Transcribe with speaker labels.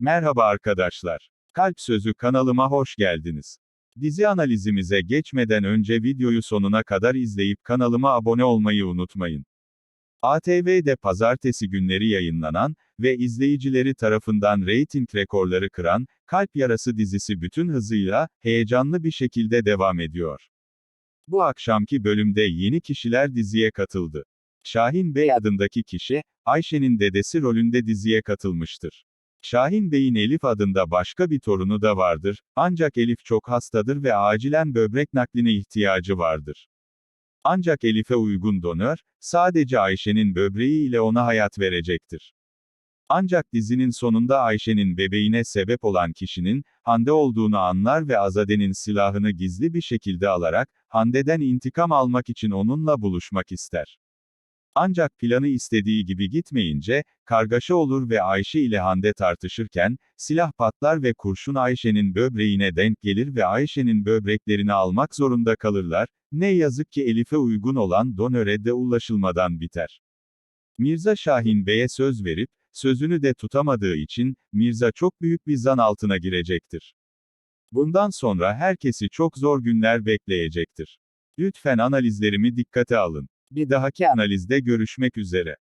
Speaker 1: Merhaba arkadaşlar. Kalp Sözü kanalıma hoş geldiniz. Dizi analizimize geçmeden önce videoyu sonuna kadar izleyip kanalıma abone olmayı unutmayın. ATV'de pazartesi günleri yayınlanan ve izleyicileri tarafından reyting rekorları kıran Kalp Yarası dizisi bütün hızıyla heyecanlı bir şekilde devam ediyor. Bu akşamki bölümde yeni kişiler diziye katıldı. Şahin Bey adındaki kişi, Ayşe'nin dedesi rolünde diziye katılmıştır. Şahin Bey'in Elif adında başka bir torunu da vardır, ancak Elif çok hastadır ve acilen böbrek nakline ihtiyacı vardır. Ancak Elif'e uygun donör, sadece Ayşe'nin böbreği ile ona hayat verecektir. Ancak dizinin sonunda Ayşe'nin bebeğine sebep olan kişinin, Hande olduğunu anlar ve Azade'nin silahını gizli bir şekilde alarak, Hande'den intikam almak için onunla buluşmak ister. Ancak planı istediği gibi gitmeyince, kargaşa olur ve Ayşe ile Hande tartışırken, silah patlar ve kurşun Ayşe'nin böbreğine denk gelir ve Ayşe'nin böbreklerini almak zorunda kalırlar, ne yazık ki Elif'e uygun olan donöre de ulaşılmadan biter. Mirza Şahin Bey'e söz verip, sözünü de tutamadığı için, Mirza çok büyük bir zan altına girecektir. Bundan sonra herkesi çok zor günler bekleyecektir. Lütfen analizlerimi dikkate alın. Bir dahaki analizde görüşmek üzere.